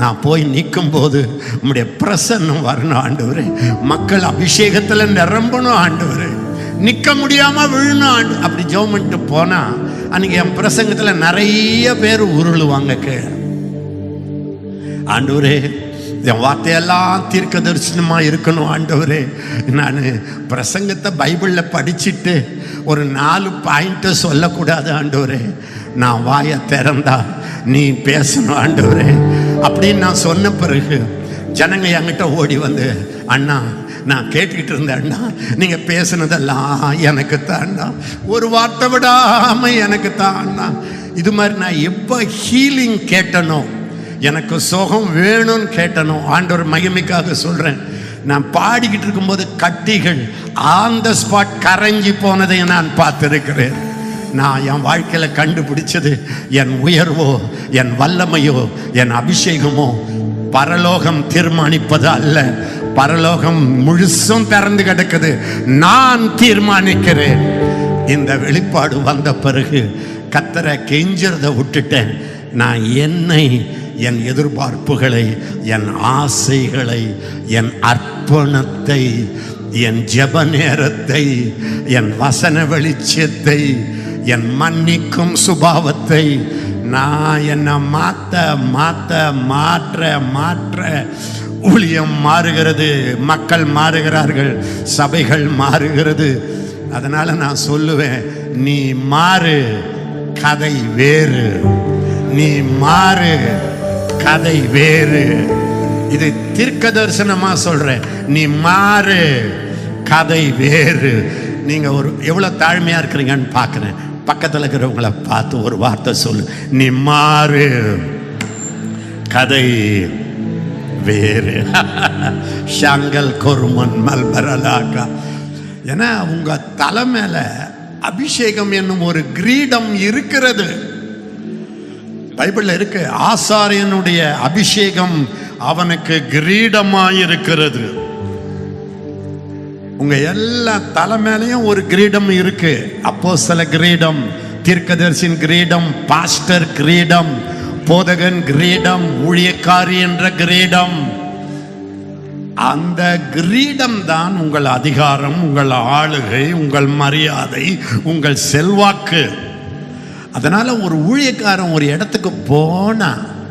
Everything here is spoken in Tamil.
நான் போய் நிற்கும் போது உம்முடைய பிரசன்னம் வரணும் ஆண்டவரே. மக்கள் அபிஷேகத்துல நிரம்பணும் ஆண்டவரே. நிற்க முடியாமல் விழணும் ஆண்டு அப்படி ஜோமெண்ட்டு பண்ணிட்டு போனா அன்னைக்கு என் பிரசங்கத்துல நிறைய பேர் உருளுவாங்க கீழே ஆண்டவரே என் வார்த்தையெல்லாம் தீர்க்க தரிசனமாக இருக்கணும் ஆண்டவரே. நான் பிரசங்கத்தை பைபிளில் படிச்சுட்டு ஒரு நாலு பாயிண்ட்டை சொல்லக்கூடாது ஆண்டவரே. நான் வாயை திறந்தா நீ பேசணும் ஆண்டவரே. அப்படின்னு நான் சொன்ன பிறகு ஜனங்க என்கிட்ட ஓடி வந்து அண்ணா நான் கேட்டுக்கிட்டு இருந்தேன் அண்ணா. நீங்க பேசுனதெல்லாம் எனக்கு தான்டா ஒரு வார்த்தை விடாம எனக்கு தான் அண்ணா. இது மாதிரி நான் எப்போ ஹீலிங் கேட்டனோ எனக்கு சுகம் வேணும்னு கேட்டனோ ஆண்டவர் மகிமைக்காக சொல்றேன். நான் பாடிக்கிட்டு இருக்கும்போது கட்டிகள் ஆன் த ஸ்பாட் கரைஞ்சி போனதை நான் பார்த்துருக்கிறேன். நான் என் வாழ்க்கையில் கண்டுபிடிச்சது என் உயர்வோ என் வல்லமையோ என் அபிஷேகமோ பரலோகம் தீர்மானிப்பது அல்ல. பரலோகம் முழுசும் திறந்து கிடக்குது. நான் தீர்மானிக்கிறேன். இந்த வெளிப்பாடு வந்த பிறகு கத்தரை கெஞ்சறத விட்டுட்டேன். நான் என்னை என் எதிர்பார்ப்புகளை என் ஆசைகளை என் அர்ப்பணத்தை என் ஜெப நேரத்தை என் வசன வெளிச்சத்தை என் மன்னிக்கும் சுபாவத்தை நான் என்னை மாத்த மாத்த மாற்ற மாற்ற. ஊழியம் மாறுகிறது மக்கள் மாறுகிறார்கள் சபைகள் மாறுகிறது. அதனால நான் சொல்லுவேன் நீ மாறு கதை வேறு. நீ மாறு கதை வேறு. இது தீர்க்க தரிசனமா சொல்றேன். நீ மாறு கதை வேறு. நீங்க ஒரு எவ்வளவு தாழ்மையா இருக்கிறீங்கன்னு பார்க்குறேன். பக்கத்தில் இருக்கிறவங்கள பார்த்து ஒரு வார்த்தை சொல்லு. நீ மாறு கதை வேறு. ஷாங்கல் கொருமன் மல்பரலாக்கா. ஏன்னா உங்கள் தலை மேல அபிஷேகம் என்னும் ஒரு கிரீடம் இருக்கிறது. பைபிள்ல இருக்கு ஆசாரியனுடைய அபிஷேகம் அவனுக்கு கிரீடமாயிருக்கிறது. உங்க எல்லா தலை மேலேயும் ஒரு கிரீடம் இருக்கு. அப்போ சில கிரீடம் தீர்க்கதரிசின் கிரீடம் பாஸ்டர் கிரீடம் போதகன் கிரீடம் ஊழியக்காரி என்ற கிரீடம். அந்த கிரீடம் தான் உங்கள் அதிகாரம் உங்கள் ஆளுகை உங்கள் மரியாதை உங்கள் செல்வாக்கு. அதனால ஒரு ஊழியக்காரன் ஒரு இடத்துக்கு போனா